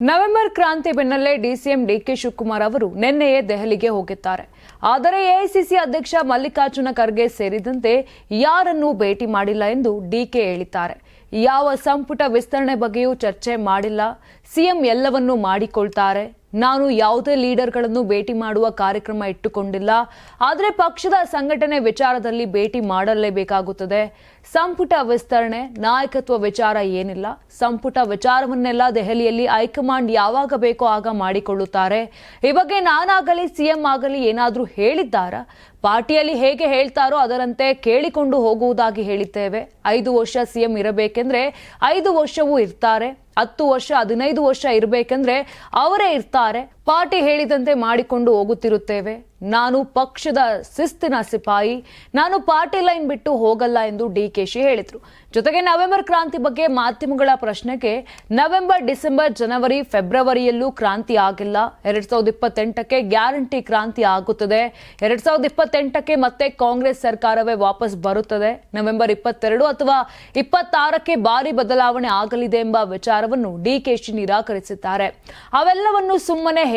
November ಕ್ರಾಂತಿ ಬೆನ್ನಲ್ಲೇ DCM DK Shivakumar ಅವರು ನಿನ್ನೆಯೇ ದೆಹಲಿಗೆ ಹೋಗಿದ್ದಾರೆ. ಆದರೆ ಎಐಸಿಸಿ ಅಧ್ಯಕ್ಷ ಮಲ್ಲಿಕಾರ್ಜುನ ಖರ್ಗೆ ಸೇರಿದಂತೆ ಯಾರನ್ನೂ ಭೇಟಿ ಮಾಡಿಲ್ಲ ಎಂದು ಡಿಕೆ ಹೇಳಿದ್ದಾರೆ. ಯಾವ ಸಂಪುಟ ವಿಸ್ತರಣೆ ಬಗ್ಗೆಯೂ ಚರ್ಚೆ ಮಾಡಿಲ್ಲ. ಸಿಎಂ ಎಲ್ಲವನ್ನೂ ಮಾಡಿಕೊಳ್ತಾರೆ. ನಾನು ಯಾವುದೇ ಲೀಡರ್ಗಳನ್ನು ಭೇಟಿ ಮಾಡುವ ಕಾರ್ಯಕ್ರಮ ಇಟ್ಟುಕೊಂಡಿಲ್ಲ. ಆದರೆ ಪಕ್ಷದ ಸಂಘಟನೆ ವಿಚಾರದಲ್ಲಿ ಭೇಟಿ ಮಾಡಲೇಬೇಕಾಗುತ್ತದೆ. ಸಂಪುಟ ವಿಸ್ತರಣೆ, ನಾಯಕತ್ವ ವಿಚಾರ ಏನಿಲ್ಲ. ಸಂಪುಟ ವಿಚಾರವನ್ನೆಲ್ಲ ದೆಹಲಿಯಲ್ಲಿ ಹೈಕಮಾಂಡ್ ಯಾವಾಗ ಬೇಕೋ ಆಗ ಮಾಡಿಕೊಳ್ಳುತ್ತಾರೆ. ಈ ಬಗ್ಗೆ ನಾನಾಗಲಿ, ಸಿಎಂ ಆಗಲಿ ಏನಾದರೂ ಹೇಳಿದ್ದಾರಾ? ಪಾರ್ಟಿಯಲ್ಲಿ ಹೇಗೆ ಹೇಳ್ತಾರೋ ಅದರಂತೆ ಕೇಳಿಕೊಂಡು ಹೋಗುವುದಾಗಿ ಹೇಳಿದ್ದೇವೆ. ಐದು ವರ್ಷ ಸಿಎಂ ಇರಬೇಕೆಂದ್ರೆ ಐದು ವರ್ಷವೂ ಇರ್ತಾರೆ. ಹತ್ತು ವರ್ಷ, ಹದಿನೈದು ವರ್ಷ ಇರಬೇಕೆಂದ್ರೆ ಅವರೇ ಇರ್ತಾರೆ. ಪಾರ್ಟಿ ಹೇಳಿದಂತೆ ಮಾಡಿಕೊಂಡು ಹೋಗುತ್ತಿರುತ್ತೇವೆ. ನಾನು ಪಕ್ಷದ ಶಿಸ್ತಿನ ಸಿಪಾಯಿ. ನಾನು ಪಾರ್ಟಿ ಲೈನ್ ಬಿಟ್ಟು ಹೋಗಲ್ಲ ಎಂದು ಡಿ ಡಿಕೆಶಿ ಹೇಳಿದರು. ಜೊತೆಗೆ ನವೆಂಬರ್ ಕ್ರಾಂತಿ ಬಗ್ಗೆ ಮಾಧ್ಯಮಗಳ ಪ್ರಶ್ನೆಗೆ ನವೆಂಬರ್, ಡಿಸೆಂಬರ್, ಜನವರಿ, ಫೆಬ್ರವರಿಯಲ್ಲೂ ಕ್ರಾಂತಿ ಆಗಿಲ್ಲ. ಎರಡ್ ಸಾವಿರದ ಇಪ್ಪತ್ತೆಂಟಕ್ಕೆ ಗ್ಯಾರಂಟಿ ಕ್ರಾಂತಿ ಆಗುತ್ತದೆ. ಎರಡ್ ಸಾವಿರದ ಇಪ್ಪತ್ತೆಂಟಕ್ಕೆ ಮತ್ತೆ ಕಾಂಗ್ರೆಸ್ ಸರ್ಕಾರವೇ ವಾಪಸ್ ಬರುತ್ತದೆ. ನವೆಂಬರ್ ಇಪ್ಪತ್ತೆರಡು ಅಥವಾ ಇಪ್ಪತ್ತಾರಕ್ಕೆ ಭಾರಿ ಬದಲಾವಣೆ ಆಗಲಿದೆ ಎಂಬ ವಿಚಾರವನ್ನು ಡಿಕೆಶಿ ನಿರಾಕರಿಸಿದ್ದಾರೆ. ಅವೆಲ್ಲವನ್ನು ಸುಮ್ಮನೆ